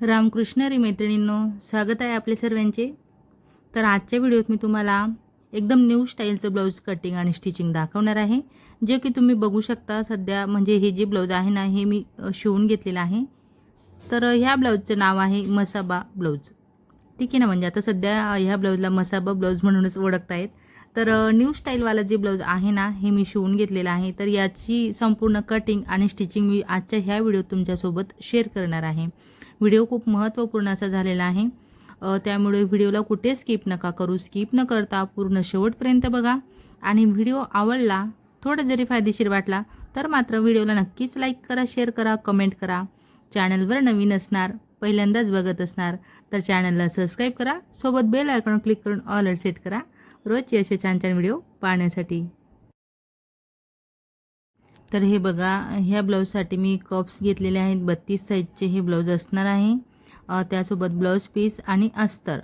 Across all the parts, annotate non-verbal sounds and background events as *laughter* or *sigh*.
रामकृष्ण रे मैत्रिणींनो स्वागत आहे आपले सर्वांचे. तर आजच्या व्हिडिओत मी तुम्हाला एकदम न्यू स्टाईलचं ब्लाऊज कटिंग आणि स्टिचिंग दाखवणार आहे जे की तुम्ही बघू शकता. सध्या म्हणजे हे जे ब्लाऊज आहे ना हे मी शिवून घेतलेलं आहे. तर ह्या ब्लाऊजचं नाव आहे मसाबा ब्लाऊज ठीक आहे ना म्हणजे आता सध्या ह्या ब्लाऊजला मसाबा ब्लाऊज म्हणूनच ओळखतायत. तर न्यू स्टाईलवाला जे ब्लाऊज आहे ना हे मी शिवून घेतलेलं आहे. तर याची संपूर्ण कटिंग आणि स्टिचिंग मी आजच्या ह्या व्हिडिओत तुमच्यासोबत शेअर करणार आहे. व्हिडिओ खूप महत्त्वपूर्ण असा झालेला आहे. त्यामुळे व्हिडिओला कुठे स्किप नका करू. स्किप न करता पूर्ण शेवटपर्यंत बघा. आणि व्हिडिओ आवडला थोडा जरी फायदेशीर वाटला तर मात्र व्हिडिओला नक्कीच लाईक करा शेअर करा कमेंट करा. चॅनलवर नवीन असणार पहिल्यांदाच बघत असणार तर चॅनलला सबस्क्राईब करा. सोबत बेल आयकॉन क्लिक करून ऑल सेट करा. रोजचे असे छान छान व्हिडिओ पाहण्यासाठी. तर हे बघा ह्या ब्लाऊजसाठी मी कप्स घेतलेले आहेत. बत्तीस साईजचे हे ब्लाऊज असणार आहे. त्यासोबत ब्लाऊज पीस आणि अस्तर.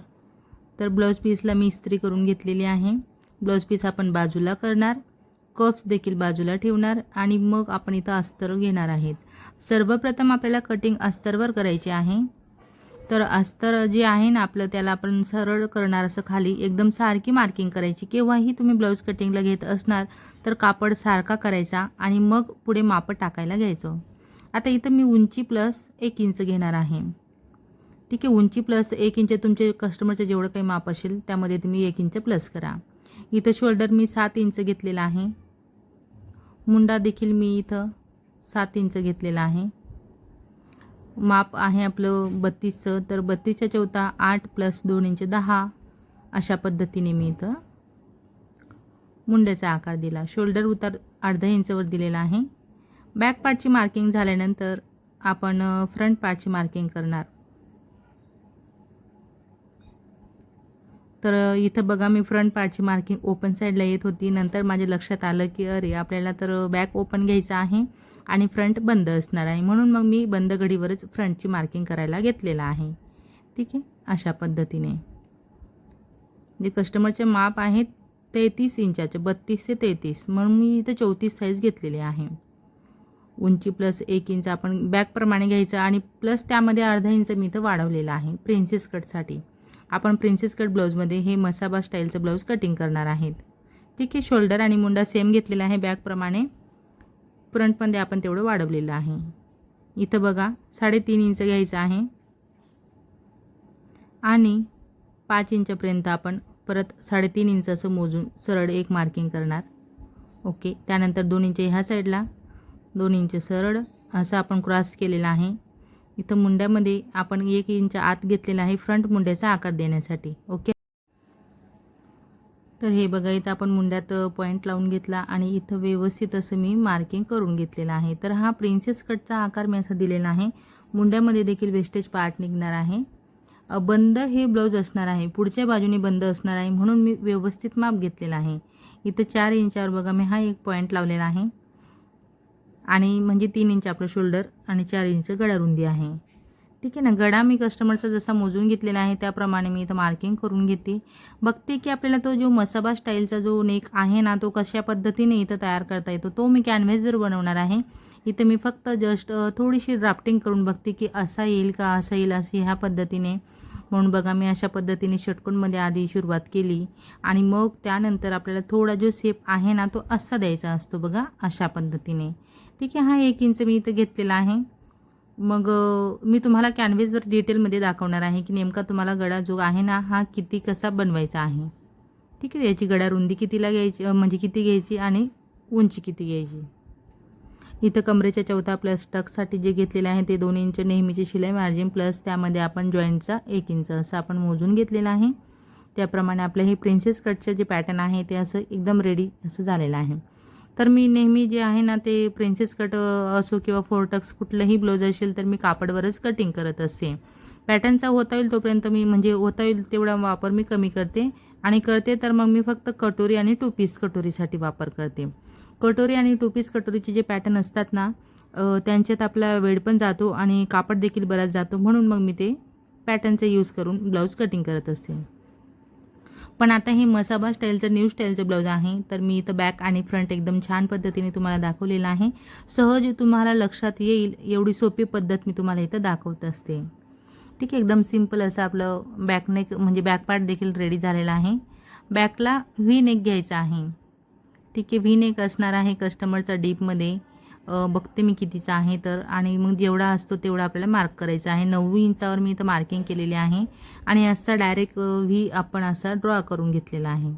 तर ब्लाऊज पीसला मी इस्त्री करून घेतलेली आहे. ब्लाऊज पीस आपण बाजूला करणार. कप्स देखील बाजूला ठेवणार आणि मग आपण इथं अस्तर घेणार आहेत. सर्वप्रथम आपल्याला कटिंग अस्तरवर करायचे आहे. तर अस्तर जे आहे ना आपलं त्याला आपण सरळ करणार असं खाली एकदम सारखी मार्किंग करायची. केव्हाही तुम्ही ब्लाऊज कटिंगला घेत असणार तर कापड सारखा करायचा आणि मग पुढे माप टाकायला घ्यायचं. आता इथं मी उंची प्लस एक इंच घेणार आहे. ठीक आहे उंची प्लस एक इंच तुमचे कस्टमरचं जेवढं काही माप असेल त्यामध्ये तुम्ही एक इंच प्लस करा. इथं शोल्डर मी सात इंच घेतलेला आहे. मुंडा देखील मी इथं सात इंच घेतलेला आहे. माप आहे आपलं बत्तीसचं. तर बत्तीसच्या चौथा आठ प्लस दोन इंच दहा. अशा पद्धतीने मी इथं मुंड्याचा आकार दिला. शोल्डर उतार अर्धा इंचवर दिलेला आहे. बॅक पार्टची मार्किंग झाल्यानंतर आपण फ्रंट पार्टची मार्किंग करणार. तर इथं बघा मी फ्रंट पार्टची मार्किंग ओपन साईडला येत होती. नंतर माझ्या लक्षात आलं की अरे आपल्याला तर बॅक ओपन घ्यायचं आहे. आणि फ्रंट बंद असणार आहे. म्हणून मग मी बंद घडीवरच फ्रंटची मार्किंग करायला घेतलेलं आहे. ठीक आहे? अशा पद्धतीने. जे कस्टमरचे माप आहेत तेहतीस इंचाचे बत्तीस ते तेहतीस. म्हणून मी इथं चौतीस साईज घेतलेली आहे. उंची प्लस एक इंच आपण बॅकप्रमाणे घ्यायचं आणि प्लस त्यामध्ये अर्धा इंच मी इथं वाढवलेलं आहे प्रिन्सेस कटसाठी आपण प्रिन्सेस कट ब्लाऊजमध्ये हे मसाबा स्टाईलचं ब्लाऊज कटिंग करणार आहेत. ठीक आहे? शोल्डर आणि मुंडा सेम घेतलेला आहे बॅकप्रमाणे फ्रंटमध्ये आपण तेवढं वाढवलेलं आहे. इथं बघा साडेतीन इंच घ्यायचं आहे. आणि पाच इंचपर्यंत आपण परत साडेतीन इंच असं मोजून सरळ एक मार्किंग करणार. ओके त्यानंतर दोन इंच ह्या साईडला दोन इंच सरळ असं आपण क्रॉस केलेला आहे. इथं मुंड्यामध्ये आपण एक इंच आत घेतलेला आहे फ्रंट मुंड्याचा आकार देण्यासाठी. ओके तर हे बघा इथं आपण मुंड्यात पॉईंट लावून घेतला आणि इथं व्यवस्थित असं मी मार्किंग करून घेतलेलं आहे. तर हा प्रिन्सेस कटचा आकार मी असा दिलेला आहे. मुंड्यामध्ये देखील वेस्टेज पार्ट निघणार आहे. बंद हे ब्लाऊज असणार आहे. पुढच्या बाजूने बंद असणार आहे म्हणून मी व्यवस्थित माप घेतलेला आहे. इथं चार इंचावर बघा मी हा एक पॉईंट लावलेला आहे. आणि म्हणजे तीन इंच आपलं शोल्डर आणि चार इंच गडा रुंदी आहे. ठीक आहे ना? गडा मी कस्टमरचा जसा मोजून घेतलेला आहे त्याप्रमाणे मी इथं मार्किंग करून घेते. बघते की आपल्याला तो जो मसाबा स्टाईलचा जो नेक आहे ना तो कशा पद्धतीने इथं तयार करता येतो तो मी कॅनव्हेसवर बनवणार आहे. इथं मी फक्त जस्ट थोडीशी ड्राफ्टिंग करून बघते की असा येईल का असा येईल अशी ह्या पद्धतीने. म्हणून बघा मी अशा पद्धतीने षटकोनमध्ये आधी सुरुवात केली. आणि मग त्यानंतर आपल्याला थोडा जो सेप आहे ना तो असा द्यायचा असतो बघा अशा पद्धतीने. ठीक आहे हा एक इंच मी इथं घेतलेला आहे. मग मी तुम्हाला कॅनव्हेसवर डिटेलमध्ये दाखवणार आहे की नेमका तुम्हाला गडा जो आहे ना हा किती कसा बनवायचा आहे. ठीक आहे याची गडा रुंदी कितीला घ्यायची म्हणजे किती घ्यायची आणि उंची किती घ्यायची. इथं कमरेच्या चौथा प्लस टकसाठी जे घेतलेले आहे ते दोन इंच नेहमीची शिलाई मार्जिन प्लस त्यामध्ये आपण जॉईंटचा एक इंच असं आपण मोजून घेतलेलं आहे. त्याप्रमाणे आपलं हे प्रिन्सेस कटचं जे पॅटर्न आहे ते असं एकदम रेडी असं झालेलं आहे. तर मी नेहमी जे आहे ना ते प्रिन्सेस कट असो किंवा फोरटक्स कुठलंही ब्लाऊज असेल तर मी कापडवरच कटिंग करत असते. पॅटर्नचा होता येईल तोपर्यंत मी म्हणजे होता येईल तेवढा वापर मी कमी करते. आणि करते तर मग मी फक्त कटोरी आणि टू पीस कटोरीसाठी वापर करते. कटोरी आणि टू पीस कटोरीचे जे पॅटर्न असतात ना त्यांच्यात आपला वेळ पण जातो आणि कापड देखील बराच जातो. म्हणून मग मी ते पॅटर्नचा यूज करून ब्लाऊज कटिंग करत असते. पण आता हे मसाबा स्टाईलचं न्यू स्टाईलचं ब्लाऊज आहे. तर मी इथं बॅक आणि फ्रंट एकदम छान पद्धतीने तुम्हाला दाखवलेलं आहे. सहज तुम्हाला लक्षात येईल एवढी सोपी पद्धत मी तुम्हाला इथं दाखवत असते. ठीक आहे एकदम सिंपल असं आपलं बॅकनेक म्हणजे बॅक पार्ट देखील रेडी झालेला आहे. बॅकला व्ही नेक घ्यायचा आहे. ठीक आहे व्ही नेक असणार आहे कस्टमरचा डीपमध्ये बघते मी कितीचा आहे तर. आणि मग जेवढा असतो तेवढा आपल्याला मार्क करायचा आहे. नऊ इंचावर मी इथं मार्किंग केलेली आहे. आणि असा डायरेक्ट व्ही आपण असा ड्रॉ करून घेतलेला आहे.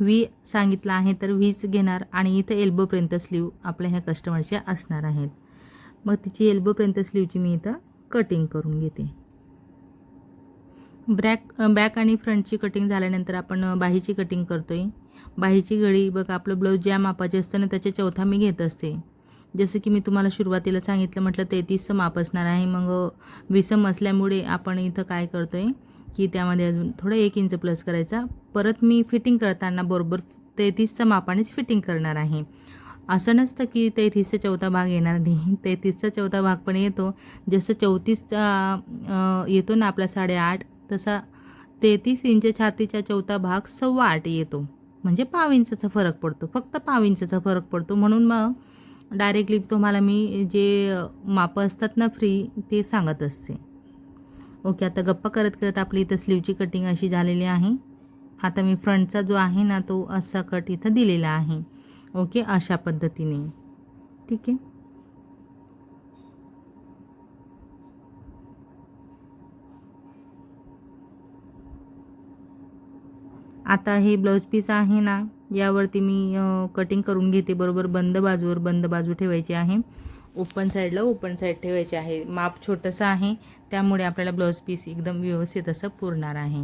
व्ही सांगितलं आहे तर व्हीच घेणार आणि इथं एल्बोपर्यंत स्लीव आपल्या ह्या कस्टमरच्या असणार आहेत. मग तिची एल्बोपर्यंत स्लीवची मी इथं कटिंग करून घेते. ब्रॅक बॅक आणि फ्रंटची कटिंग झाल्यानंतर आपण बाहीची कटिंग करतो आहे बाहीची घडी बघ आपलं ब्लाऊज ज्या मापाचे असतं ना त्याच्या चौथा मी घेत असते. जसं की मी तुम्हाला सुरुवातीला सांगितलं म्हटलं तेहतीसचं माप असणार आहे. मग विसम असल्यामुळे आपण इथं काय करतो आहे की त्यामध्ये अजून थोडं एक इंच प्लस करायचा. परत मी फिटिंग करताना बरोबर तेहतीसचा मापानेच फिटिंग करणार आहे. असं नसतं की तेहतीसचा चौथा भाग येणार नाही. *laughs* तेहतीसचा चौथा भाग पण येतो. जसं चौतीसचा येतो ना आपला साडेआठ तसा तेहतीस इंच छातीचा चौथा भाग सव्वा आठ येतो. म्हणजे पाव इंचचा फरक पडतो. फक्त पाव इंचचा फरक पडतो. म्हणून मग डायरेक्टली तुम्हाला मी जे मापं असतात ना फ्री ते सांगत असते. ओके आता गप्पा करत करत आपली इथं स्लीवची कटिंग अशी झालेली आहे. आता मी फ्रंटचा जो आहे ना तो असा कट इथं दिलेला आहे. ओके अशा पद्धतीने. ठीक आहे? आता हे ब्लाऊज पीस आहे ना यावरती मी कटिंग करून घेते. बरोबर बंद बाजूवर बंद बाजू ठेवायची आहे. ओपन साईडला ओपन साईड ठेवायची आहे. माप छोटंसं आहे. त्यामुळे आपल्याला ब्लाऊज पीस एकदम व्यवस्थित असं पुरणार आहे.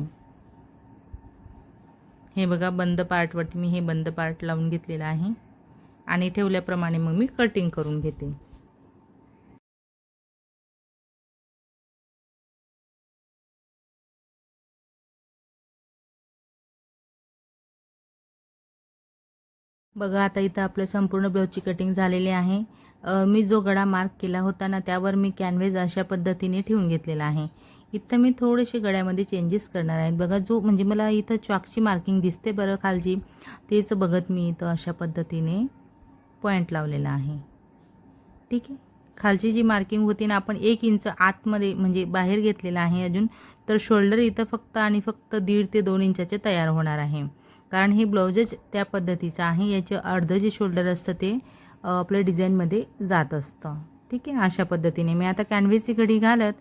हे बघा बंद पार्टवरती मी हे बंद पार्ट लावून घेतलेलं आहे. आणि ठेवल्याप्रमाणे मग मी कटिंग करून घेते. बघा आता इथं आपलं संपूर्ण ब्लाऊजची कटिंग झालेली आहे. मी जो गडा मार्क केला होता ना त्यावर मी कॅनव्हेज अशा पद्धतीने ठेवून घेतलेला आहे. इथं मी थोडेसे गळ्यामध्ये चेंजेस करणार आहेत बघा जो म्हणजे मला इथं चॉकची मार्किंग दिसते बरं खालची तेच बघत मी इथं अशा पद्धतीने पॉईंट लावलेला आहे. ठीक आहे? खालची जी मार्किंग होती ना आपण एक इंच आतमध्ये म्हणजे बाहेर घेतलेलं आहे अजून तर शोल्डर इथं फक्त आणि फक्त दीड ते दोन इंचाचे तयार होणार आहे. कारण हे ब्लाऊजच त्या पद्धतीचं आहे. याचे अर्धं जे शोल्डर असतं ते आपल्या डिझाईनमध्ये जात असतं. ठीक आहे अशा पद्धतीने. मी आता कॅनव्हेसची घडी घालत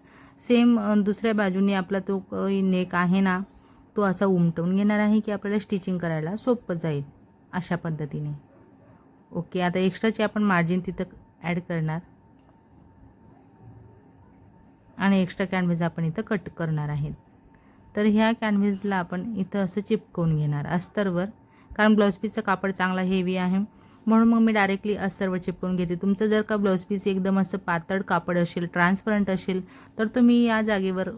सेम दुसऱ्या बाजूने आपला तो नेक आहे ना तो असा उमटवून घेणार आहे की आपल्याला स्टिचिंग करायला सोपं जाईल. अशा पद्धतीने. ओके आता एक्स्ट्राची आपण मार्जिन तिथं ॲड करणार. आणि एक्स्ट्रा कॅनव्हेज आपण इथं कट करणार आहेत. तर ह्या कॅनव्हेजला आपण इथं असं चिपकवून घेणार. अस्तरवर कारण ब्लाऊज पीसचं कापड चांगला हेवी आहे. म्हणून मग मी डायरेक्टली अस्तरवर चिपकवून घेते. तुमचं जर का ब्लाऊज पीस एकदम असं पातळ कापड असेल ट्रान्सपरंट असेल तर तुम्ही या जागेवर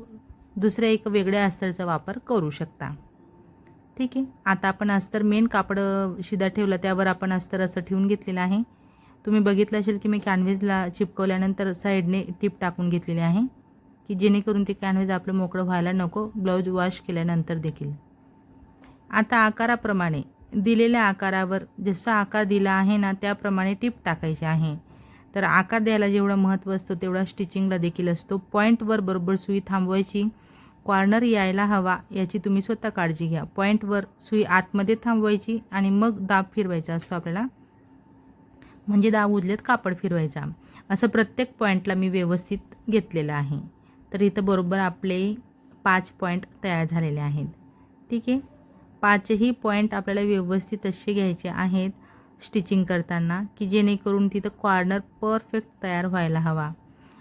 दुसऱ्या एक वेगळ्या अस्तरचा वापर करू शकता. ठीक आहे? आता आपण अस्तर मेन कापड शिदा ठेवलं त्यावर आपण अस्तर असं ठेवून घेतलेलं आहे. तुम्ही बघितलं असेल की मी कॅनव्हेजला चिपकवल्यानंतर साईडने टिप टाकून घेतलेली आहे. की जेणेकरून ते कॅनव्हेज आपलं मोकळं व्हायला नको ब्लाऊज वॉश केल्यानंतर देखील. आता आकाराप्रमाणे दिलेल्या आकारावर जसा आकार दिला आहे ना त्याप्रमाणे टिप टाकायची आहे. तर आकार द्यायला जेवढा महत्त्व असतो तेवढा स्टिचिंगला देखील असतो. पॉईंटवर बरोबर सुई थांबवायची. कॉर्नर यायला हवा याची तुम्ही स्वतः काळजी घ्या. पॉईंटवर सुई आतमध्ये थांबवायची आणि मग दाब फिरवायचा असतो आपल्याला. म्हणजे दाब उजलेत कापड फिरवायचा. असं प्रत्येक पॉईंटला मी व्यवस्थित घेतलेलं आहे. तर इथं बरोबर आपले पाच पॉईंट तयार झालेले आहेत. ठीक आहे? पाचही पॉईंट आपल्याला व्यवस्थित असे घ्यायचे आहेत स्टिचिंग करताना की जेणेकरून तिथं कॉर्नर परफेक्ट तयार व्हायला हवा.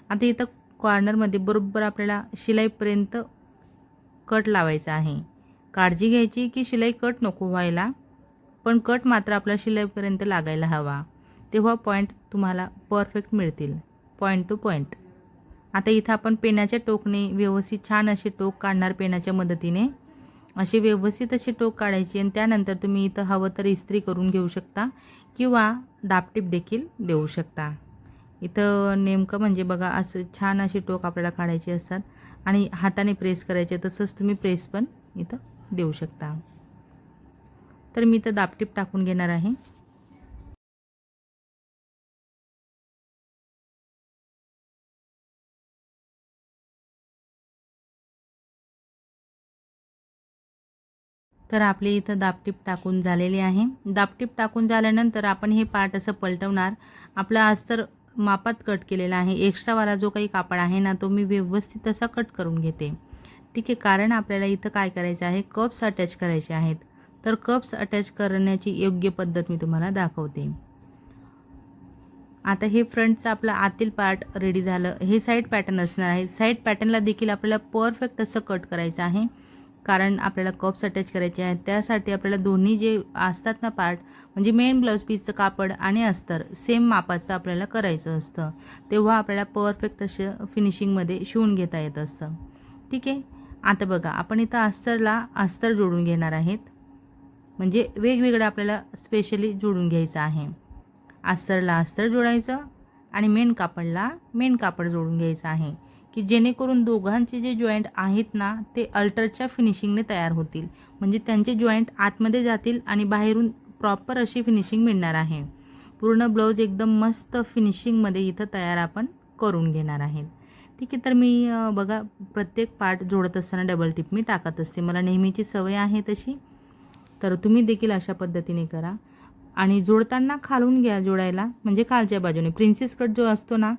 आता इथं कॉर्नरमध्ये बरोबर आपल्याला शिलाईपर्यंत कट लावायचा आहे. काळजी घ्यायची की शिलाई कट नको व्हायला पण कट मात्र आपल्या शिलाईपर्यंत लागायला हवा. तेव्हा पॉईंट तुम्हाला परफेक्ट मिळतील. पॉईंट टू पॉईंट आता इथं आपण पेनाच्या टोकने व्यवस्थित छान असे टोक काढणार पेनाच्या मदतीने. असे व्यवस्थित असे टोक काढायचे आणि त्यानंतर तुम्ही इथं हवं तर इस्त्री करून घेऊ शकता किंवा दापटीप देखील देऊ शकता. इथं नेमकं म्हणजे बघा असं छान असे टोक आपल्याला काढायचे असतात आणि हाताने प्रेस करायचे तसंच तुम्ही प्रेस पण इथं देऊ शकता. तर मी इथं दापटीप टाकून घेणार आहे. तर आपले इथं दापटीप टाकून झालेली आहे. दापटीप टाकून झाल्यानंतर आपण हे पार्ट असं पलटवणार. आपला अस्तर मापात कट केलेला आहे. एक्स्ट्रावाला जो काही कापड आहे ना तो मी व्यवस्थित असा कट करून घेते. ठीक आहे कारण आपल्याला इथं काय करायचं आहे? कप्स अटॅच करायचे आहेत. तर कप्स अटॅच करण्याची योग्य पद्धत मी तुम्हाला दाखवते. आता हे फ्रंटचं आपलं आतील पार्ट रेडी झालं. हे साईड पॅटर्न असणार आहे. साईड पॅटर्नला देखील आपल्याला परफेक्ट असं कट करायचं आहे. कारण आपल्याला कप्स अटॅच करायचे आहेत. त्यासाठी आपल्याला दोन्ही जे असतात ना पार्ट म्हणजे मेन ब्लाऊज पीसचं कापड आणि अस्तर सेम मापाचं आपल्याला करायचं असतं. तेव्हा आपल्याला परफेक्ट असं फिनिशिंगमध्ये शिवून घेता येत असतं. ठीक आहे? आता बघा आपण इथं अस्तरला अस्तर जोडून घेणार आहेत. म्हणजे वेगवेगळं आपल्याला स्पेशली जोडून घ्यायचं आहे. अस्तरला अस्तर जोडायचं आणि मेन कापडला मेन कापड जोडून घ्यायचं आहे. की जेणेकरून दोघांचे जे जॉईंट आहेत ना ते अल्टरच्या फिनिशिंगने तयार होतील. म्हणजे त्यांचे जॉईंट आतमध्ये जातील आणि बाहेरून प्रॉपर अशी फिनिशिंग मिळणार आहे. पूर्ण ब्लाऊज एकदम मस्त फिनिशिंगमध्ये इथं तयार आपण करून घेणार आहेत ठीक आहे तर मी बघा प्रत्येक पार्ट जोडत असताना डबल टिप मी टाकत असते. मला नेहमीची सवय आहे तशी. तर तुम्ही देखील अशा पद्धतीने करा. आणि जोडताना खालून घ्या जोडायला. म्हणजे खालच्या बाजूने. प्रिन्सेस कट जो असतो ना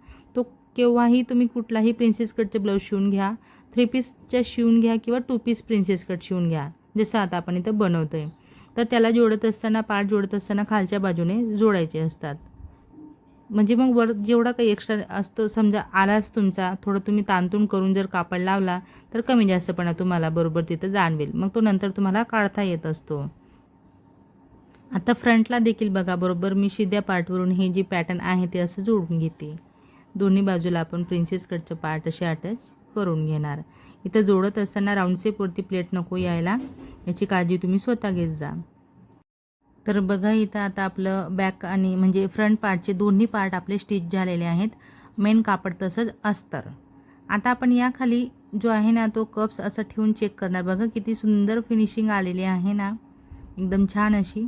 केव्हाही तुम्ही कुठलाही प्रिन्सेस कटचे ब्लाऊज शिवून घ्या. थ्री पीसच्या शिवून घ्या किंवा टू पीस प्रिन्सेस कट शिवून घ्या. जसं आता आपण इथं बनवतो आहे तर त्याला जोडत असताना पार्ट जोडत असताना खालच्या बाजूने जोडायचे असतात. म्हणजे मग वर जेवढा काही एक्स्ट्रा असतो समजा आलाच तुमचा थोडं तुम्ही तांतून करून जर कापड लावला तर कमी जास्तपणा तुम्हाला बरोबर तिथं जाणवेल. मग तो नंतर तुम्हाला काढता येत असतो. आता फ्रंटला देखील बघा बरोबर मी शिद्या पार्टवरून हे जे पॅटर्न आहे ते असं जोडून घेते. दोन्ही बाजूला आपण प्रिन्सेस कटचं पार्ट असे अटॅच करून घेणार. इथं जोडत असताना राऊंडसेपवरती प्लेट नको यायला. याची काळजी तुम्ही स्वतः घेत जा. तर बघा इथं आता आपलं बॅक आणि म्हणजे फ्रंट पार्टचे दोन्ही पार्ट आपले स्टिच झालेले आहेत. मेन कापड तसंच अस्तर. आता आपण याखाली जो आहे ना तो कप्स असं ठेवून चेक करणार. बघा किती सुंदर फिनिशिंग आलेली आहे ना. एकदम छान अशी.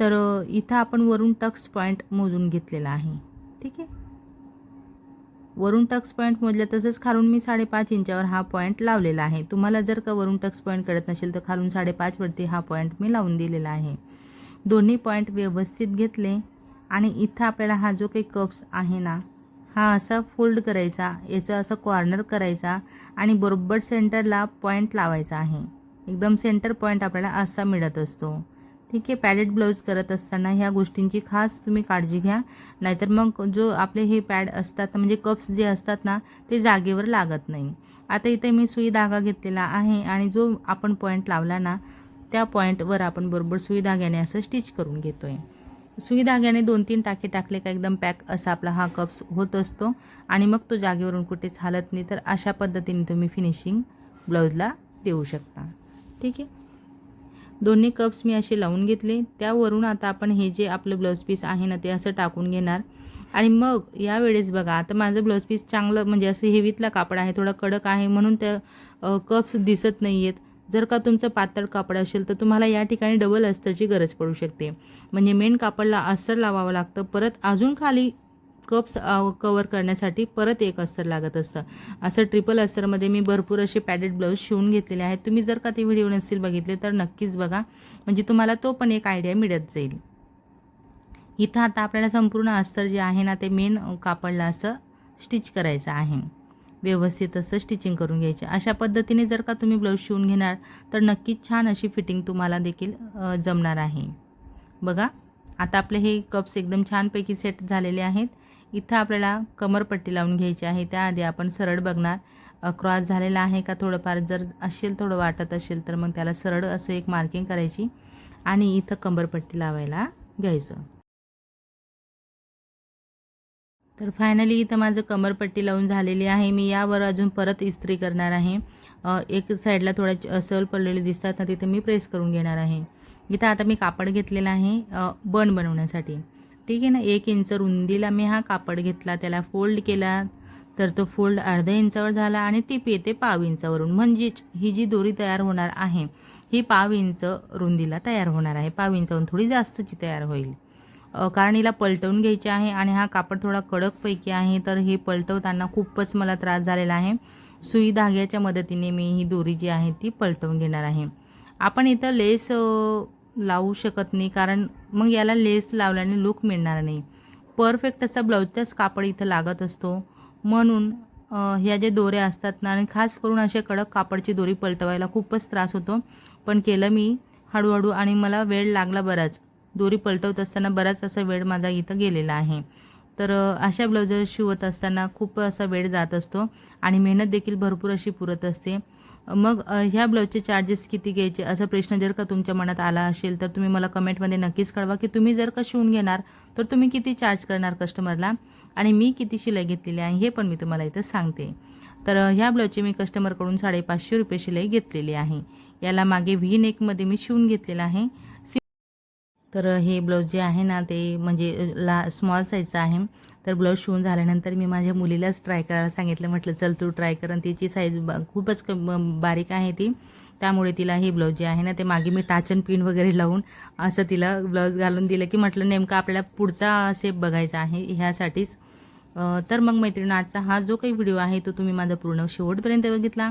तर इथं आपण वरून टक्स पॉईंट मोजून घेतलेला आहे. ठीक आहे? वरून टक्स पॉईंट मोजल्या तसंच खालून मी साडेपाच इंचावर हा पॉईंट लावलेला आहे. तुम्हाला जर का वरून टक्स पॉईंट कळत नसेल तर खालून साडेपाचवरती हा पॉईंट मी लावून दिलेला आहे. दोन्ही पॉईंट व्यवस्थित घेतले आणि इथं आपल्याला हा जो काही कप्स आहे ना हा असा फोल्ड करायचा याचा असा कॉर्नर करायचा आणि बरोबर सेंटरला पॉईंट लावायचा आहे. एकदम सेंटर पॉईंट आपल्याला असा मिळत असतो. ठीक आहे पॅडेड ब्लाऊज करत असताना ह्या गोष्टींची खास तुम्ही काळजी घ्या. नाहीतर मग जो आपले हे पॅड असतात म्हणजे कप्स जे असतात ना ते जागेवर लागत नाही. आता इथे मी सुई धागा घेतलेला आहे आणि जो आपण पॉईंट लावला ना त्या पॉईंटवर आपण बरोबर सुई धाग्याने असं स्टिच करून घेतोय. सुई धाग्याने दोन तीन टाके टाकले का एकदम पॅक असा आपला हा कप्स होत असतो आणि मग तो जागेवरून कुठेच हालत नाही. तर अशा पद्धतीने तुम्ही फिनिशिंग ब्लाऊजला देऊ शकता. ठीक आहे? दोन्ही कप्स मी असे लावून घेतले. त्यावरून आता आपण हे जे आपलं ब्लाऊज पीस आहे ना ते असं टाकून घेणार. आणि मग यावेळेस बघा आता माझं ब्लाऊज पीस चांगलं म्हणजे असं हेवीतला कापड आहे थोडा कडक आहे म्हणून त्या कप्स दिसत नाही आहेत जर का तुमचं पातळ कापड असेल तर तुम्हाला या ठिकाणी डबल अस्तरची गरज पडू शकते. म्हणजे मेन कापडला अस्तर लावावं लागतं. परत अजून खाली कप्स कवर uh, करण्यासाठी परत एक अस्तर लागत असतं. असं ट्रिपल अस्तरमध्ये मी भरपूर असे पॅडेड ब्लाऊज शिवून घेतलेले आहेत. तुम्ही जर का ते व्हिडिओ नसतील बघितले तर नक्कीच बघा. म्हणजे तुम्हाला तो पण एक आयडिया मिळत जाईल. इथं आता आपल्याला संपूर्ण अस्तर जे आहे ना ते मेन कापडला असं स्टिच करायचं आहे. व्यवस्थित असं स्टिचिंग करून घ्यायचे. अशा पद्धतीने जर का तुम्ही ब्लाऊज शिवून घेणार तर नक्कीच छान अशी फिटिंग तुम्हाला देखील जमणार आहे. बघा आता आपले हे कप्स एकदम छानपैकी सेट झालेले आहेत. इथं आपल्याला कमरपट्टी लावून घ्यायची आहे. त्याआधी आपण सरळ बघणार. क्रॉस झालेला आहे का थोडंफार? जर असेल थोडं वाटत असेल तर मग त्याला सरळ असं एक मार्किंग करायची आणि इथं कंबरपट्टी लावायला घ्यायचं. तर फायनली इथं माझं कमरपट्टी लावून झालेली आहे. मी यावर अजून परत इस्त्री करणार आहे. एक साईडला थोड्या सल पडलेले दिसतात. ना तिथे मी प्रेस करून घेणार आहे. इथं आता मी कापड घेतलेलं आहे. बन बनवण्यासाठी. ठीक आहे ना? एक इंच रुंदीला मी हा कापड घेतला त्याला फोल्ड केला तर तो फोल्ड अर्ध्या इंचावर झाला आणि टीप येते पाव इंचावरून. म्हणजेच ही जी दोरी तयार होणार आहे ही पाव इंच रुंदीला तयार होणार आहे. पाव इंचावरून थोडी जास्तची तयार होईल. कारण हिला पलटवून घ्यायची आहे आणि हा कापड थोडा कडकपैकी आहे तर हे पलटवताना खूपच मला त्रास झालेला आहे. सुई धाग्याच्या मदतीने मी ही दोरी जी आहे ती पलटवून घेणार आहे. आपण इथं लेस लावू शकत नाही कारण मग याला लेस लावल्याने लुक मिळणार नाही. परफेक्ट असा ब्लाऊजचाच कापड इथं लागत असतो. म्हणून ह्या जे दोऱ्या असतात ना आणि खास करून असे कडक कापडची दोरी पलटवायला खूपच त्रास होतो. पण केलं मी हळूहळू आणि मला वेळ लागला बराच. दोरी पलटवत असताना बराच असा वेळ माझा इथं गेलेला आहे. तर अशा ब्लाऊज शिवत असताना खूप असा वेळ जात असतो आणि मेहनत देखील भरपूर अशी पुरत असते. मग ह्या ब्लाऊजचे चार्जेस किती घ्यायचे? असा प्रश्न जर का तुमच्या मनात आला असेल तर तुम्ही मला कमेंटमध्ये नक्कीच कळवा की तुम्ही जर का शिवून घेणार तर तुम्ही किती चार्ज करणार कस्टमरला आणि मी किती शिलाई घेतलेली आहे हे पण मी तुम्हाला इथं सांगते. तर ह्या ब्लाऊजची मी कस्टमरकडून साडेपाचशे रुपये शिलाई घेतलेली आहे. याला मागे व्ही नेकमध्ये मी शिवून घेतलेलं आहे. तर हे ब्लाऊज जे आहे ना ते म्हणजे ला स्मॉल साईजचं आहे. तर ब्लाऊज शिवून झाल्यानंतर मी माझ्या मुलीलाच ट्राय करायला सांगितलं. म्हटलं चल तू ट्राय कर. तिची साईज ब खूपच क बारीक आहे ती. त्यामुळे तिला हे ब्लाऊज जे आहे ना ते मागे मी टाचन पिन वगैरे लावून असं तिला ब्लाऊज घालून दिलं की म्हटलं नेमकं आपल्याला पुढचा सेप बघायचा आहे ह्यासाठीच. तर मग मैत्रिणी आजचा हा जो काही व्हिडिओ आहे तो तुम्ही माझा पूर्ण शेवटपर्यंत बघितला.